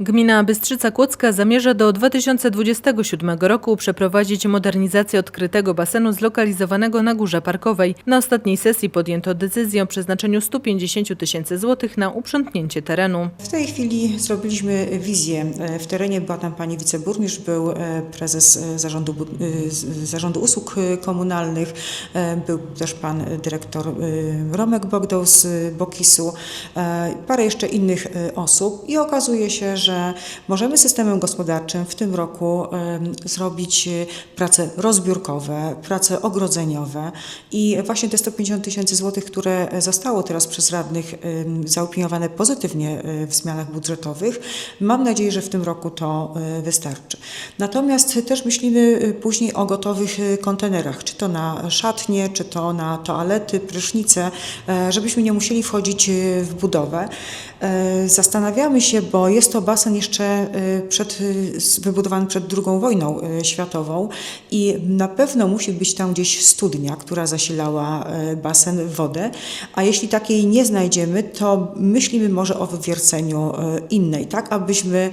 Gmina Bystrzyca Kłodzka zamierza do 2027 roku przeprowadzić modernizację odkrytego basenu zlokalizowanego na Górze Parkowej. Na ostatniej sesji podjęto decyzję o przeznaczeniu 150 tysięcy złotych na uprzątnięcie terenu. W tej chwili zrobiliśmy wizję. E, W terenie była tam pani wiceburmistrz, był e, prezes e, zarządu, zarządu usług komunalnych, był też pan dyrektor Romek Bogdał z Bokisu, parę jeszcze innych osób i okazuje się, że możemy systemem gospodarczym w tym roku e, zrobić e, prace rozbiórkowe, prace ogrodzeniowe i właśnie te 150 tysięcy złotych, które zostało teraz przez radnych zaopiniowane pozytywnie e, w zmianach budżetowych, mam nadzieję, że w tym roku to e, wystarczy. Natomiast też myślimy e, później o gotowych e, kontenerach, czy to na szatnie, czy to na toalety, prysznice, e, żebyśmy nie musieli wchodzić e, w budowę. E, Zastanawiamy się, bo jest to basen jeszcze e, przed, e, wybudowany przed II wojną światową i na pewno musi być tam gdzieś studnia, która zasilała basen wodę, a jeśli takiej nie znajdziemy, to myślimy może o wywierceniu innej, tak? Abyśmy,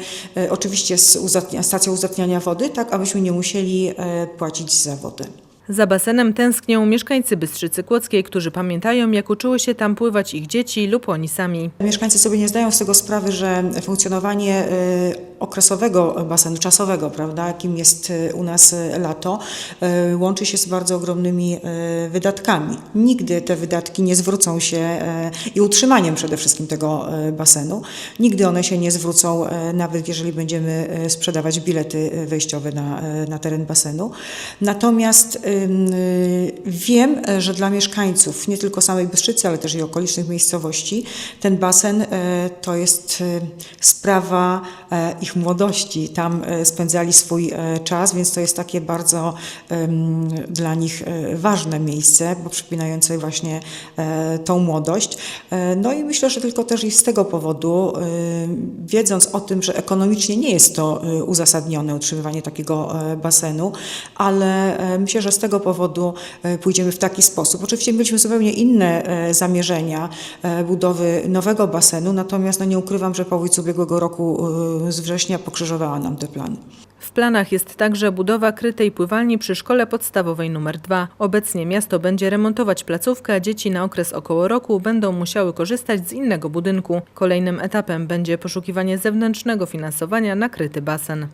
oczywiście z uzatnia, stacją uzatniania wody, tak? Abyśmy nie musieli płacić za wodę. Za basenem tęsknią mieszkańcy Bystrzycy Kłodzkiej, którzy pamiętają, jak uczyły się tam pływać ich dzieci lub oni sami. Mieszkańcy sobie nie zdają z tego sprawy, że funkcjonowanie y, okresowego basenu, czasowego, prawda, jakim jest y, u nas y, lato, łączy się z bardzo ogromnymi wydatkami. Nigdy te wydatki nie zwrócą się i utrzymaniem przede wszystkim tego basenu. Nigdy one się nie zwrócą, nawet jeżeli będziemy sprzedawać bilety wejściowe na, na teren basenu. Natomiast wiem, y, że dla mieszkańców nie tylko samej Bystrzycy, ale też i okolicznych miejscowości, ten basen y, to jest y, sprawa y, ich młodości. Tam y, spędzali swój y, czas, więc to jest takie bardzo dla nich y, ważne miejsce, bo przypominające właśnie y, tą młodość. Y, No i myślę, że tylko też i z tego powodu, y, wiedząc o tym, że ekonomicznie nie jest to y, uzasadnione utrzymywanie takiego y, basenu, ale y, myślę, że z tego powodu y, pójdziemy w taki sposób. Oczywiście mieliśmy zupełnie inne y, zamierzenia y, budowy nowego basenu, natomiast no nie ukrywam, że powódź z ubiegłego roku z września pokrzyżowała nam te plany. W planach jest także budowa krytej pływalni przy szkole podstawowej nr 2. Obecnie miasto będzie remontować placówkę, a dzieci na okres około roku będą musiały korzystać z innego budynku. Kolejnym etapem będzie poszukiwanie zewnętrznego finansowania na kryty basen.